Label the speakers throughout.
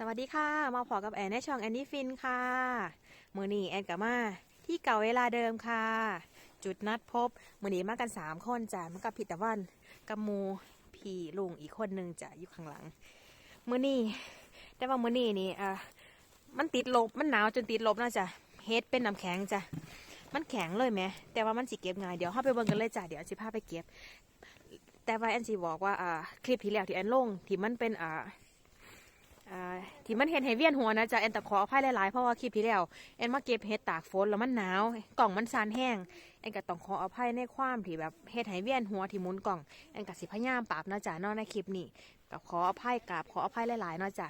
Speaker 1: สวัสดีค่ะ มาพอกับแอนในช่องแอนนี่ฟินค่ะ มือนี้แอนกับมาที่เก่าเวลาเดิมค่ะ จุดนัดพบ มือนี้มากันสามคนจ้ะมากับพี่ตะวันกับมูพี่ลุงอีกคนหนึ่งจ้ะอยู่ข้างหลัง มือนี้แต่ว่ามือนี้นี่อะมันติดลบมันหนาวจนติดลบนะจ้ะเฮดเป็นน้ำแข็งจ้ะมันแข็งเลยไหมแต่ว่ามันสิเก็บง่ายเดี๋ยวเข้าไปเบิ่งกันเลยจ้ะเดี๋ยวสิพาไปเก็บ แต่ว่าแอนสิบอกว่าอ่าคลิปที่แล้วที่แอนลงที่มันเป็นอ่า อ่าที่มันเห็นให้เวียนหัวนะจ๊ะแอนตะขออภัยหลายๆเพราะว่าคลิปที่แล้วแอนมาเก็บเห็ดตากฝนแล้วมันหนาวกล่องมันซานแห้งแอนก็ต้องขออภัยในความที่แบบเห็ดให้เวียนหัวที่หมุนกล่องแอนก็สิพยายามปรับนะจ๊ะเนอกในคลิปนี้กับขออภัยกราบขออภัยหลายๆเนาะจ้ะ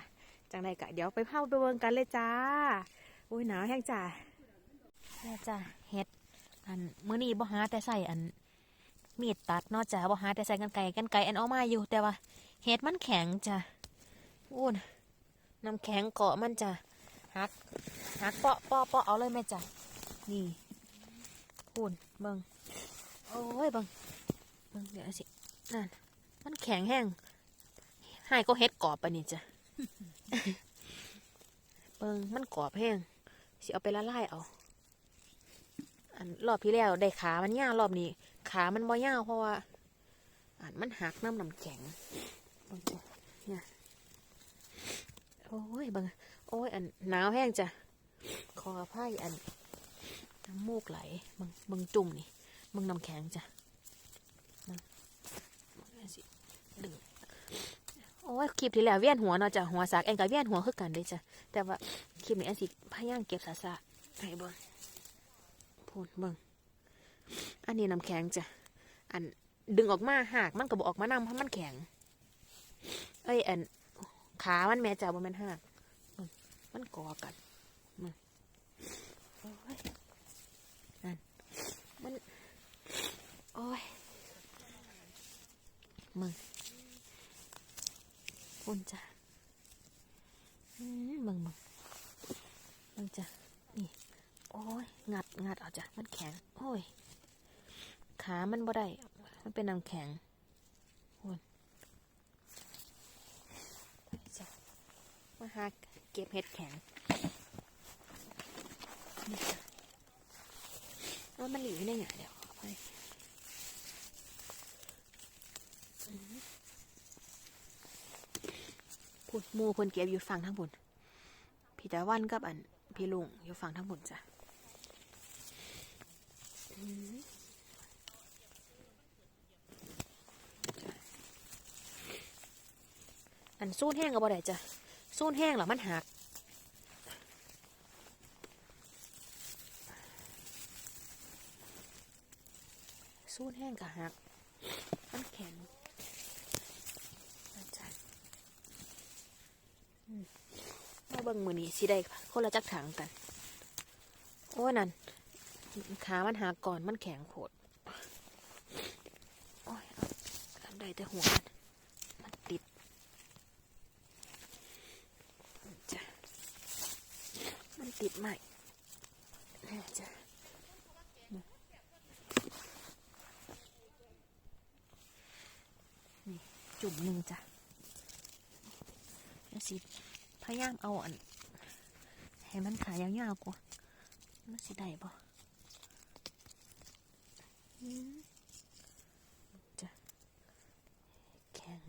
Speaker 1: จังใดกะเดี๋ยวไปเผาไปเบิ่งกันเลยจ้าอุ้ยหนาวแห้งจ้ะนี่จ้ะเห็ดอันมื้อนี้บ่หาแต่ใส่อันมีดตัดเนาะจ้ะบ่หาแต่ใส่กันไก่กันไก่แอนเอามาอยู่แต่ว่าเห็ดมันแข็งจ้ะอู้น น้ำแข็งเกาะมันจะหักหักเปาะเปาะเปาะเอาเลยแม่จ้ะนี่พูนเบิงโอ้ยเบิงเบิงเดี๋ยวสินั่นมันแข็งแห้งให้ก็เฮ็ดกรอบไปนี่จ้ะเบิงมันกรอบแห้งสิเอาไปละลายเอาอันรอบที่แล้วได้ขามันย่ารอบนี้ ขามันบ่ย่าเพราะว่าอันมันหักน้ำน้ำแข็งเบิง โอ้ยบังโอ้ยอันหนาวแห้งจ้ะคอผ้าอันน้ำมูกไหลบังบังจุ่มนี่บังน้ำแข็งจ้ะมาสิดึงโอ้ยคลิปที่แล้วเวียนหัวเนาะจ้ะหัวสากแอนกับเวียนหัวคือกันเด้จ้ะแต่ว่าคลิปนี้แอนสิพยายามเก็บสาสะให้เบิ่งพูดเบิ่งอันนี้น้ำแข็งจ้ะอันดึงออกมาหากมันก็บออกมานำเพราะมันแข็ง เอ้ยอัน ขามันแม่จ้าบ่แม่นหักมันมันกอกันมันนั่นมันโอ้ยมึงพุ่นจ้ะอืมมึงมึงมึงจ้ะนี่โอ้ยงัดงัดเอาจ้ะมันแข็ง โอ้ยขามันบ่ได้ มันเป็นน้ำแข็งพุ่นจ้ะ มาหาเก็บเห็ดแข็งนี่จ้ะว่ามันหลีอยู่ในหงาเดี๋ยวไปพูดมูคนเก็บอยู่ฝั่งทั้งบนพี่ตะวันกับอันพี่ลุงอยู่ฝั่งทั้งบนจ้ะอืมจ้ะอันสู้แห้งก็บ่ได้จ้ะ สูนแห้งหรอมันหักสูนแห้งกับหัก มันแข็งอาจารย์อืมาเบิ่งมือนี้สิได้คนละจักถังกัน โอ้นั่นขามันหักก่อนมันแข็งโผดโอ้ยทำได้แต่หัวมันติด จ้ะมัน ติดใหม่นี่จ้ะนี่จุ่มหนึ่งจ้ะแล้วสิพยายามเอาอันให้มันขายาวๆกว่ามันสิได้บ่อืมจ้ะแข็ง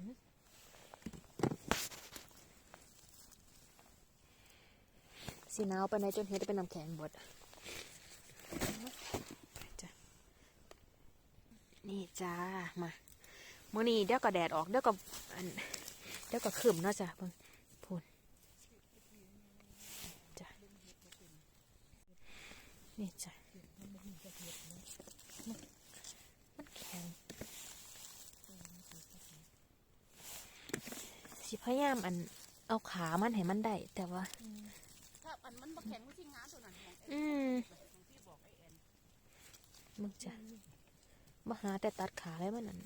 Speaker 1: สีหนาวไปในจนเฮ็ดเป็นน้ำแข็งบดนี่จ้ามามื่อนี้เดี๋ยวก็แดดออกเดี๋ยวก็อันเดี๋ยวก็ขึ้นเนาะจ้ะเพิ่งพูนจ้ะนี่จ้ะมันมันแข็งสิพยายามอันเอาขามันให้มันได้แต่ว่า
Speaker 2: ถ้าอันมันบ่แข็งมันสิงาตัวนั้นแข็ง
Speaker 1: อืมมึงจะมาหาแต่ตัดขาเลยมันนั่น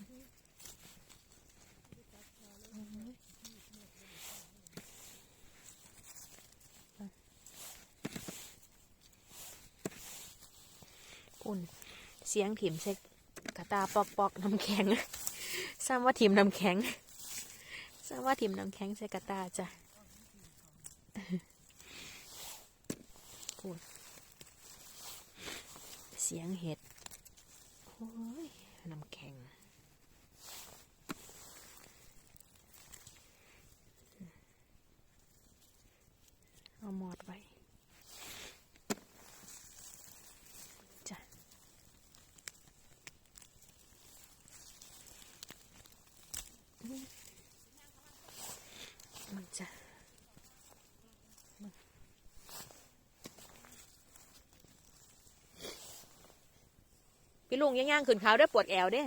Speaker 1: อุ่น เสียงถิ่มใส่กระตาปอกปอกๆน้ำแข็งซ้ำว่าถิ่มน้ำแข็งซ้ำว่าถิ่มน้ำแข็งใส่กระตาจ้ะ พูดเสียงเห็ด โอ้ย น้ำแข็ง เอาหมอดไว้จ้ะอุ๊ยมันจะมัน พี่ลุงย่างๆขึ้นเขาได้ปวดแอวเด้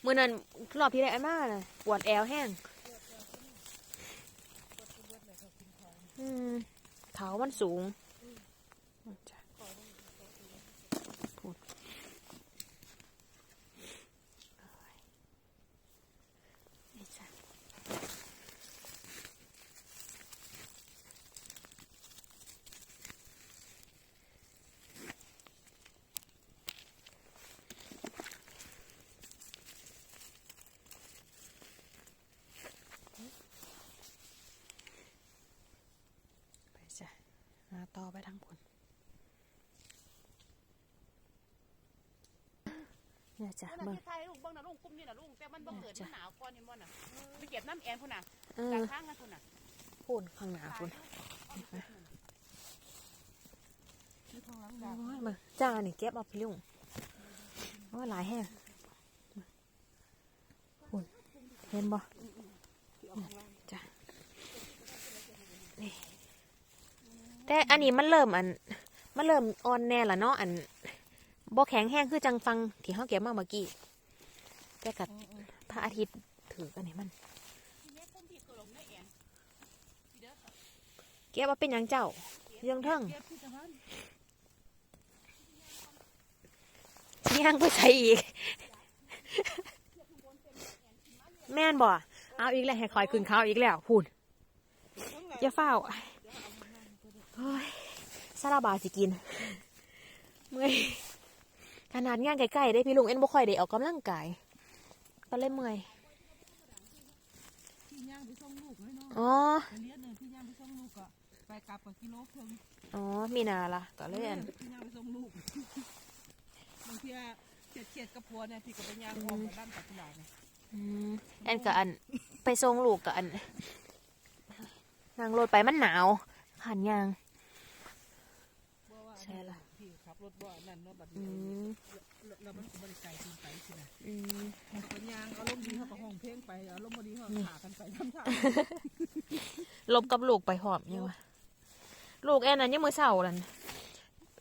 Speaker 1: เมื่อนั้นรอบที่ได้มาน่ะปวดแอวแห้งเขามันสูงมันจะพูดนี่จ้ะไปจ้ะหาต่อไปทางผล เนี่ยจ้ะ
Speaker 2: นั่น
Speaker 1: เบิ่ง
Speaker 2: ที่ไทยลูกเบิ่งนะลูกกุ้มนี่นะลูกแต่มันบ่เกิด
Speaker 1: จ้ะ
Speaker 2: มันหนาวก่อนนี่บ่น่ะไปเก็บน้ำแอนพุ่นน่ะ
Speaker 1: เอ
Speaker 2: จา
Speaker 1: อก
Speaker 2: ข้างนั่นพุ่นน่ะ
Speaker 1: พูดข้างหน้าพุ่น
Speaker 2: นี่ทางหลัง
Speaker 1: โอ้ยมาจ้านี่เก็บเอาพี่ลุงโอ้ยหลายแห้งพุ่นเห็นบ่จ้ะนี่แต่อันนี้มันเริ่มอันมันเริ่มอ่อนแน่ละเนาะอัน บ่แข็งแห้งคือจังฟังที่เขาเก็บมาเมื่อกี้แต่กับพระอาทิตย์ถือกันนี่มัน
Speaker 2: ทีนี้กุ้มพี่ก็ลงในแอนพี่เก็
Speaker 1: บว่าเป็นหยังเจ้าเรื่องเทิง
Speaker 2: เนี่
Speaker 1: ย่างไปใส่อีก แม่นบ่เอาอีกแล้วให้คอยขึ้นเขาอีกแล้วพูดอย่าเฝ้าซาลาบาสิกินเมื่อย ขนาดงานใกล้ๆได้พี่ลุงเอ็นบ่ค่อยได้ออกกำลังกายก็เลยเมื่อย
Speaker 3: พี่ย่างไปส่งลูกเลยเนาะ
Speaker 1: อ๋อ
Speaker 3: ไปเลี้ยงหนึ่งพี่ย่างไปส่งลูกก็ไปกลับกับกิโลครึ่ง
Speaker 1: อ๋อมีนาละก็เลยอัน
Speaker 3: พี่ย่างไปส่งลูกบางทีเฉียดเฉียดๆกับพัวเนี่ยพี่ก็ไปย่างออกกับด้านปัจจุบันเนี่ย
Speaker 1: อืมแอนกับอันไปส่งลูกกับอันนั่งรถไปมันหนาวขันยาง
Speaker 3: เพราะว่า
Speaker 1: ใช่ละ
Speaker 3: พี่ขับ รถบ่นั่นเนาะบัด
Speaker 1: อื
Speaker 3: นี้
Speaker 1: ม
Speaker 3: แล้วมันก็บริไกลขึ้นไปสินะ
Speaker 1: อืม
Speaker 3: มันก็ย่างเอาลมณ์ดีเขาก็ห้องเพลงไปเอาลมณ์บ่ดีเขาก็ขากันไปทำทาง
Speaker 1: ลบกับลูกไปหอมยังวะลูกแอนนั้นยังมือเศร้านั่น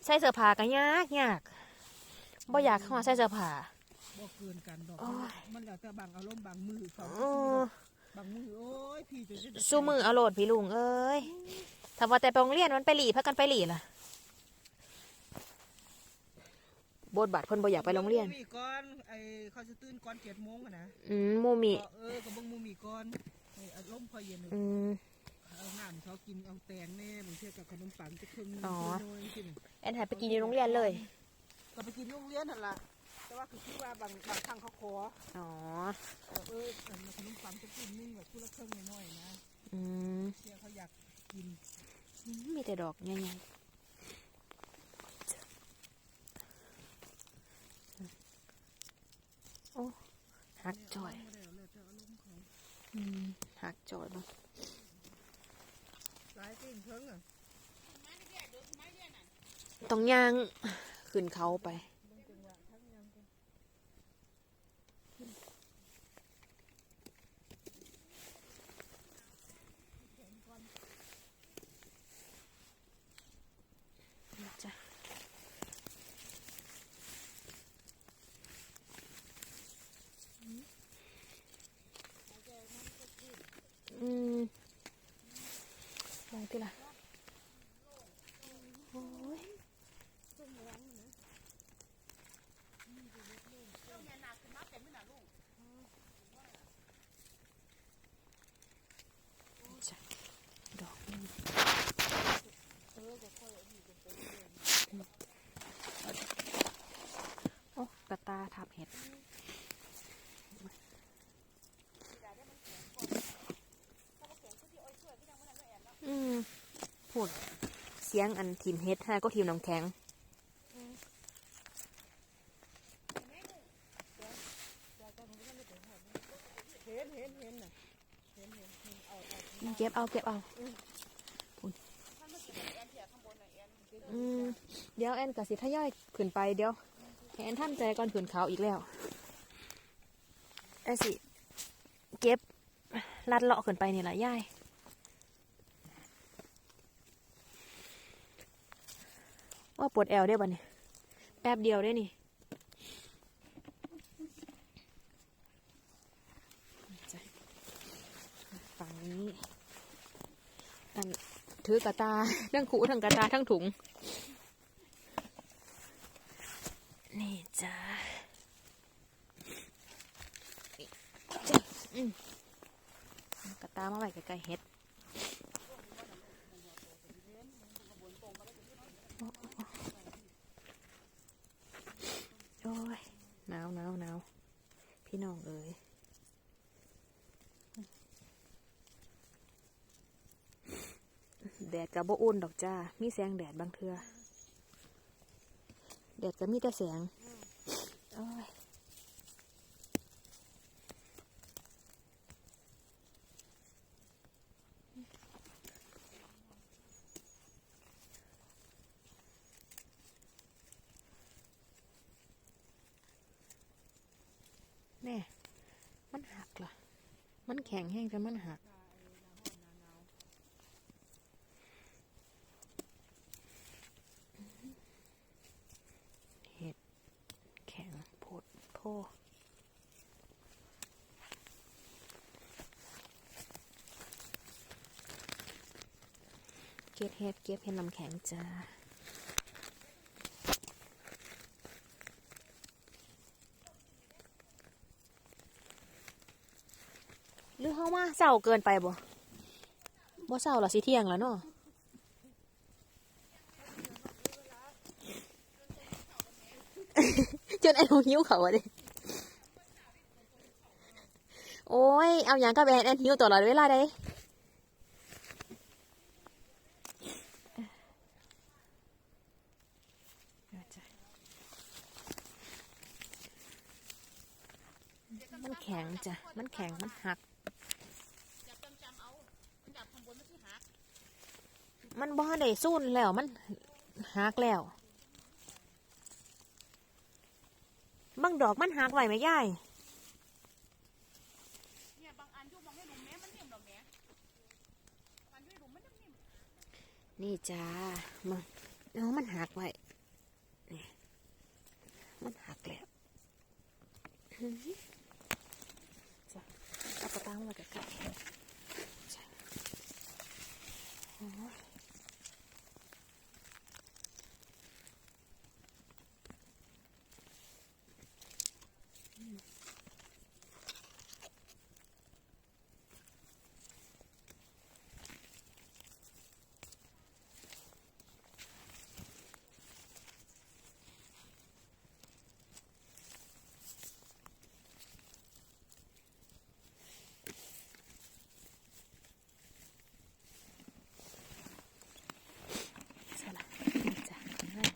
Speaker 1: ใส่เสื้อผ้าก็ยากยากบ่อยากเข้ามาใส่เสื้อผ้า
Speaker 3: บ่เกินกันดอก
Speaker 1: โอ้ย
Speaker 3: มันแล้วแต่บางอารมณ์บางมือเขา
Speaker 1: เออบา
Speaker 3: งมือโอ้ยพี่จะจะ
Speaker 1: สู้มือเอาโหลดพี่ลุงเอ้ยถ้าว่าแต่ไปโรงเรียนมันไปหลีพักกันไปหลีล่ะ บทบาทเพิ่นบ่อยากไปโรงเรียน
Speaker 3: มีก่อนไอ้เขาจะตื่นก่อนเจ็ดโมงอะนะ
Speaker 1: อืมโมมิ
Speaker 3: ก็เออกับเบิ่งหมูมีก่อนให้อารมณ์พอเย็น
Speaker 1: อืม
Speaker 3: เอาน้ำเขากินเอาแตงแน่บางเทีกับขนมปังจะครึ่ง
Speaker 1: อ๋อ
Speaker 3: น้อยๆกิน
Speaker 1: แอนหายไปกินอยู่โรงเรียนเลย
Speaker 3: ก็ไปกินโรงเรียนนั่นล่ะแต่ว่าคือคิดว่าบางบางครั้งเขาขอ
Speaker 1: อ๋อ
Speaker 3: เออเออขนมปังจะกินนึงแบบคู่ละครึ่งน้อยๆนะ
Speaker 1: อืม
Speaker 3: เที่ยเขาอยากกิน
Speaker 1: มีแต่ดอกใหญ่ๆ อ้หักจอย
Speaker 3: ไม่ได้เอาเลยแต่อารมณ์เขา
Speaker 1: อืมหักจอยบ้าง
Speaker 3: หลายสิ่งเพิ่งอะ
Speaker 1: ต้องย่างขึ้นเขาไป ห็ดอืมพูดเสียงอันทีมเฮ็ดฮะก็ทีมน้ำแข็ง
Speaker 3: เก็
Speaker 1: บเอาเก็บเอา
Speaker 2: เดี๋
Speaker 1: ยวแอนกับสิทย่อยขึ้นไปเดี๋ยว แอนท่านใจก่อนขึ้นเขาอีกแล้วแอนสิ เก็บลัดเลาะขึ้นไปนี่แหละย่ายว่าปวดแอวได้บ่เนี่ยแป๊บเดียวได้นี่ฝั่งนี้อันถือกระตาทั้งขู่ทั้งกระตาทั้งถุง นี่จ้านี่จ้ะอืมเอากระตา มาไว้ใกล้ๆเฮ็ดโอ้ยหนาวหนาวหนาวพี่น้องเอ๋ยแดดกับบอุ่นดอกจ้า มีแสงแดดบางเทือแดดก็มีแต่แสงโอ้ยแน่ มันหักล่ะ มันแข็งแห้งจนมันหักเห็ดแข็งโพดโพเก็บเห็ดเก็บเห็ดน้ำแข็งจ้า หรือเฮามาเศร้าเกินไปบ่บ่เศร้าหรอสิเที่ยงแล้วเนาะจนไอ้หนูหิวเขาอะดิโอ้ย เอาอย่างกับแอนแอนหิวตลอดเวลาได้มันแข็งจ้ะ มันแข็ง มันหัก
Speaker 2: จับจำจำๆเอามันจับข้างบนมันสิหัก
Speaker 1: มันบ่ได้สู้นแล้วมันหักแล้วบางดอกมันหักไหวไหมยาย
Speaker 2: นี่ยบางอันอยู่บางให้หลุมแม้มันนิ่มดอกแม้บามัน
Speaker 1: เอามันหักไว้มันหักแล้วจ้ะเอากระตังไว้กับไก่จ้ะโอ้ยอืมใช่ละนี่จ้ะง่าย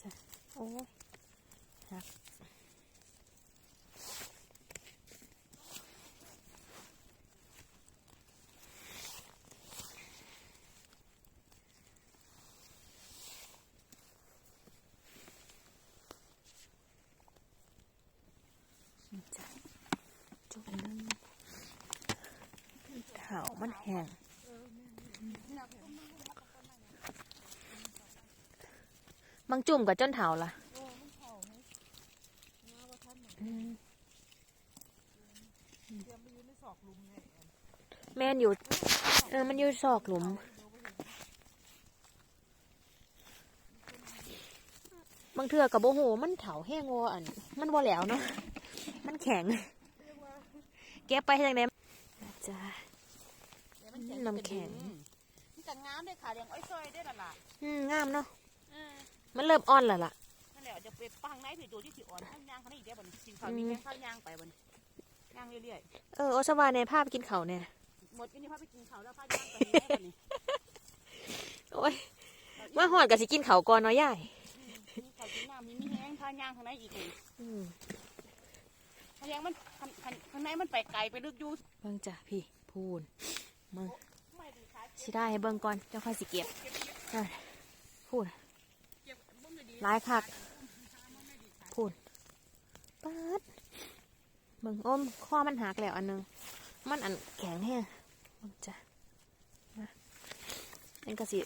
Speaker 1: จ้ะ โอ้ยหักนี่จ้ะจุดนึงเถามันแห้ง บางจุ่มกับจนเถาล่ะ
Speaker 3: โอ้มันเผาให้น้าว่าท่านน่ะ
Speaker 1: อืม
Speaker 3: เตรียมไปอยู่ในศอกหลุมไงแอน
Speaker 1: แม่นอยู่ เออ มันอยู่ซอกหลุม บางเทือกับโบโห มันเถาแห้งวออัน มันวอแหล้วเนาะ มันแข็ง
Speaker 3: เรียกว่า
Speaker 1: เก็บไปทางไหนจ้า
Speaker 2: แต่มันแข็ง
Speaker 1: น้ำแข็ง
Speaker 2: มันจะงามได้ค่ะเลี้ยงอ้อยซอยได้ละล่ะ
Speaker 1: อืม งามเนาะ
Speaker 2: เออ
Speaker 1: มันเริ่มอ่อนแล้วล่ะ
Speaker 2: นั่นแหละจะไปปังไหนผีตัวที่สิอ่อนข้างย่างข้างในอีกได้บ่นี่กินข้าวนี่แม่ข้าวย่างไปบ่นี่ย่างเรื่อย
Speaker 1: เออโอสวาในภาพกินเขาวเนี่ย
Speaker 2: ๆหมดอันนี้พาไปกินข้าวแล้วพาย่างไปนี่ได้บ่นี่
Speaker 1: โอ้ยมาหอดกับสิกินเขาวก่อนเนาะยาย
Speaker 2: มีข้าวกินน้ำมีมีแห้งพาย่างข้างในอีกนี่
Speaker 1: อืม
Speaker 2: ข้างย่างมันข้างข้างข้างในมันไปไกลไปลึกอยู่
Speaker 1: เบิ่งจ้ะพี่พูนมึง
Speaker 2: ไม่ดีค่ะ
Speaker 1: สิได้ให้เบิ่งก่อนจังค่อยสิเก็บอะพูน
Speaker 2: เก็บบ่มดี
Speaker 1: หลายคักพูนปัดเบิ่งอ้มข้อมันหักแล้วอันหนึง มันอันแข็งแห้งจ้ะนะอันก็สิ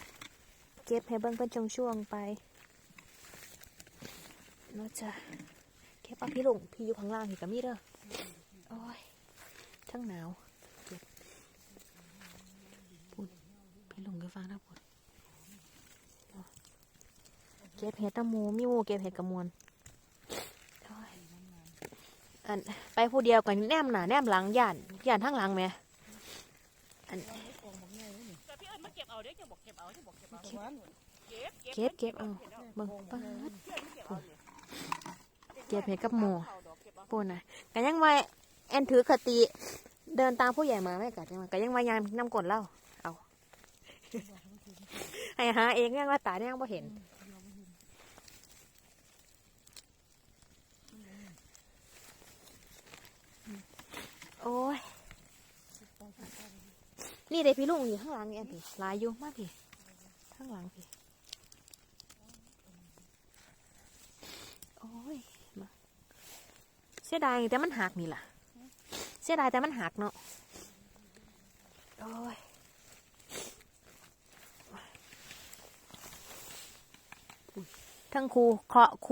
Speaker 1: เก็บให้เบิ่งเป็นช่วงๆไปเนาะจ้ะเก็บเอาพี่ลงพี่อยู่ข้างล่างพี่ก็มีเด้อโอ้ยทั้งหนาวพี่ลงก็ฟังนะปวด เก็บเห็ดตะมูมีมูเก็บเห็ดกระมวลอันไปผู้เดียวกันแนมหนาแนมหลังย่านย่านทั้งหลังไหมอัน
Speaker 2: เก็บเก็บเอาเก็บเอา
Speaker 3: ประมาณ
Speaker 2: เก็บ
Speaker 1: เก็บเก็บเอาเบิ่งปัด
Speaker 2: เก็บเอาเก็
Speaker 1: บเห็ดกับหมู
Speaker 2: เอาดอกเก็บเอา
Speaker 1: ปนนะกันยังไว่าแอนถือคติ เดินตามผู้ใหญ่มาไม่กัดยังไงกันยังว่ายามน้ำกดเล่าเอาให้หาเองยังว่าตายังบ่เห็น โอ้ย นี่เด็พี่ลุงอยู่ข้างหลังนี่อันพี่ลายอยู่มากพี่ข้างหลังพี่ โอ้ยมาเสียดายแต่มันหักนี่ล่ะ เสียดายแต่มันหักเนาะ โอ้ยทั้งครูเคาะค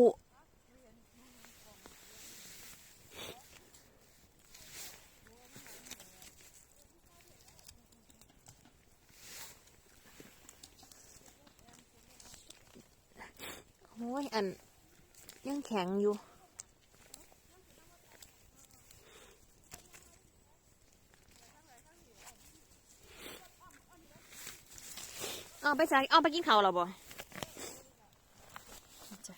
Speaker 1: โอ้ยอัน ยังแข็งอยู่ เอาไปใส่เอาไปกินข้าวเราบ่จ้ะ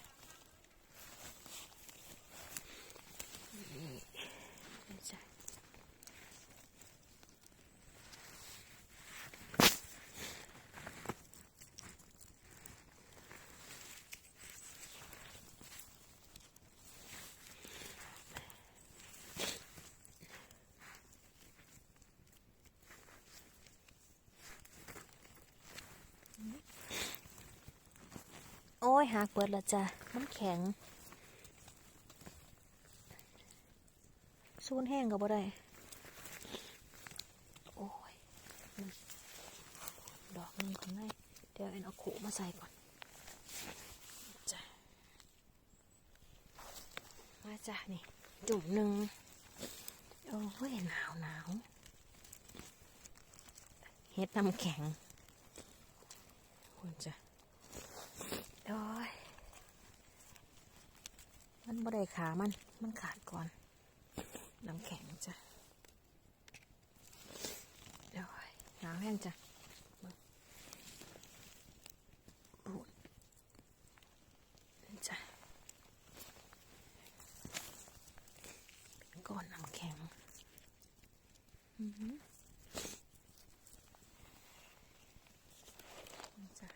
Speaker 1: นี่จ้ะโอ้ ยหักเปิดละจ้ะมันแข็งซูนแห้งก็บ่ได้โอ้ยดอกหนึงข้างในเดี๋ยวเอ็นเอาขู่มาใส่ก่อนจ้ะมาจ้ะนี่ จุ่มหนึ่งโอ้ยหนาวหนาวเฮ็ดน้ำแข็งคุณจ้ะ โอ้ย มันบ่ได้ขามัน มันขาดก่อน น้ำแข็งจ้ะโอ้ยหนาวแห้งจ้ะเบิ่งปูนจ้ะก้อนน้ำแข็งอือหือจ้ะ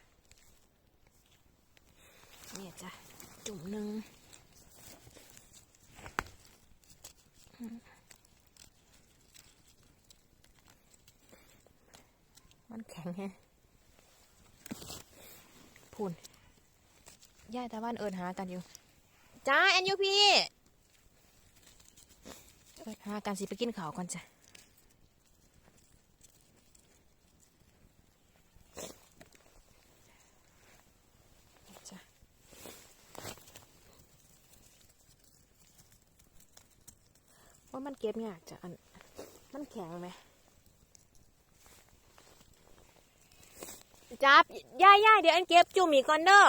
Speaker 1: เนี่ยจ้ะจุ่มหนึ่งอื มมันแข็งแฮะพูนย่ายตาบ้านเอิญหากันอยู่จ้าแอนยูพี่เอิญหากันสิไปกินข้าวก่อนจ้ะจ้ะ ว่ามัน เก็บยากจะอันมันแข็งไหมจับย่ายย่าเดี๋ยวอันเก็บจุ่มอีกก่อนเด้อ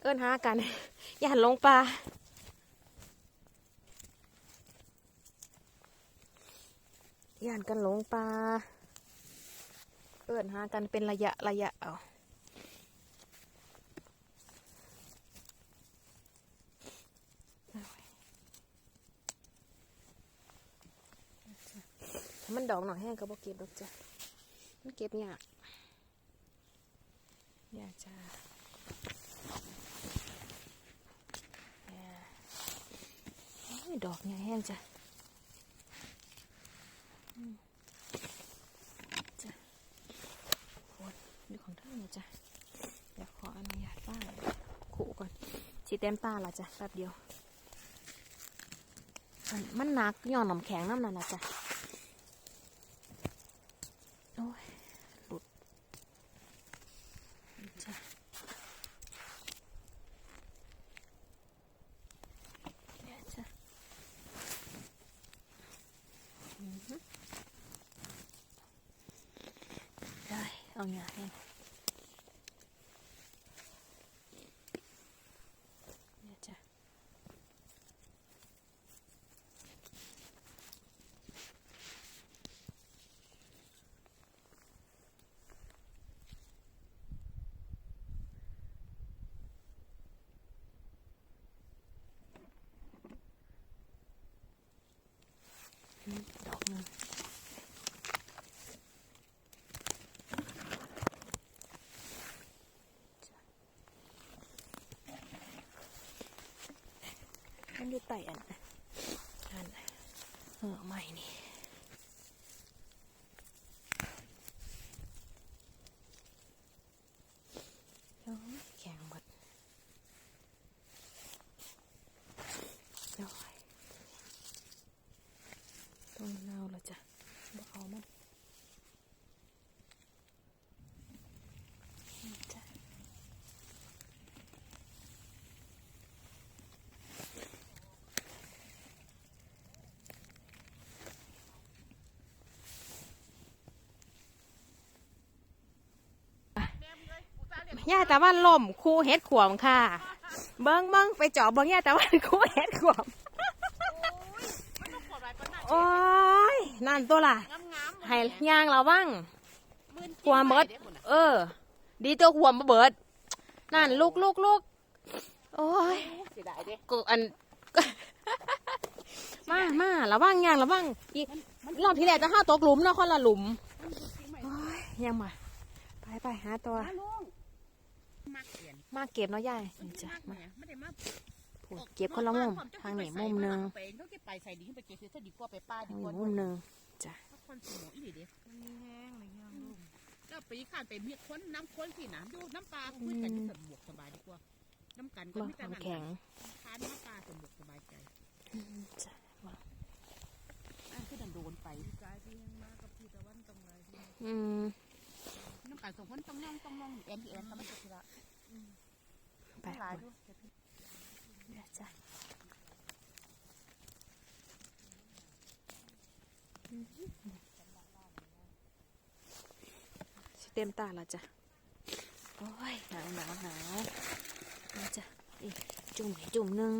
Speaker 1: เอิ้นหากัน อย่าหันลงปลาย่านกันหลงปลา เอิ้นหากันเป็นระยะระยะเอา มันดอกหน่อยแห้งก็บ่เก็บดอกจ้ะมันเก็บยากยากจ้าเนี่ยโอ้ยดอกเนี่ยแห้งจ้ะดูของท่านนะจ๊ะเดี๋ยวขออนุญาตป้าขู่ก่อนสีเต็มตาละจ้ะแป๊บเดียว มันมันหนักย่อนหนำแข็งน้ำนั่นนะจ๊ะโอ้ยหลุดจ้ะเนี่ยจ้ะอือฮึได้เอาหยาให้ เนี่ยจ้ะอืมดอกหนึงมัน อยู่ใต้อันอันเออใหม่นี่โอ้ยแข็งหมดโอ้ยต้องเน่าแล้วจ้ะบ่เอามันนี่จ้ะ
Speaker 2: แม่มึงเล ยกูตาเรียก
Speaker 1: ย่าตะวันล่มคู่เฮ็ดขวมค่ะ เบิ้งเบิ้งไปเจาะเบิ้งย่าตะวันคู่เฮ็ดขวม
Speaker 2: มันต้องขอดไว้ปะนั่น
Speaker 1: โอ้ยนั่นตัวล่ะให้ย่างเราบ้าง
Speaker 2: มื่น
Speaker 1: กลัวมดเออ ดีตัวขวมบ่เบิด นั่นลูกลูกลูกโอ้ยกูอันมามาระวังย่างระวังอีกรอบที่แล้วจะห้าตกหลุมนะคนละหลุมยยังมาไปไปหาตัว
Speaker 2: มาลุงมักเปลี่ยน
Speaker 1: มาเก็บเนาะยาย
Speaker 2: มัน
Speaker 1: นี่จ้ะ
Speaker 2: มาก
Speaker 1: มา
Speaker 2: เนี่ยไม่ได้มา
Speaker 1: พูดเก็บคนละมุมทางนี้มุมหนึง
Speaker 2: ไปเขาเก็บไปใส่ดินไปเก็บเสื้อดีกว่าไปป้า
Speaker 1: ทา
Speaker 2: ดี
Speaker 1: ง
Speaker 2: กว่า
Speaker 1: นี้มุมหนึงจ้ะ
Speaker 2: ถ้าคนสมองอีหลีเด้
Speaker 3: มันมีแห้งอะไรอย่างลูก
Speaker 2: ก็ปีข้านไปมีคนน้ำคนที่น้ำดูน้ำปลาคุยกันที่สมบวกสบายดีกว่าน้ำกันก็
Speaker 1: บ่
Speaker 2: ไม่แต่
Speaker 1: ความ
Speaker 2: นั่น
Speaker 1: แข็ง
Speaker 2: ทานน้ำปลาสมบวกสบายใจ
Speaker 1: จ้ะ
Speaker 2: อันที่ดันโดนไป
Speaker 3: กลายเป็นมากับพี่ตะวันตรงไหนที่
Speaker 1: อืม
Speaker 2: น้ำกันสองคนต้องนั่งต้องนั่งแอนที่แอนทำมันจะทีละ
Speaker 1: แป
Speaker 2: หลาย
Speaker 1: หม
Speaker 2: ด
Speaker 1: เดี๋ยวจ้ะสิเต็มตาและจ้ะ โอ้ย หนาวหนาวหนาวจ้ะอีกจุ่มให้จุ่มหนึ่ง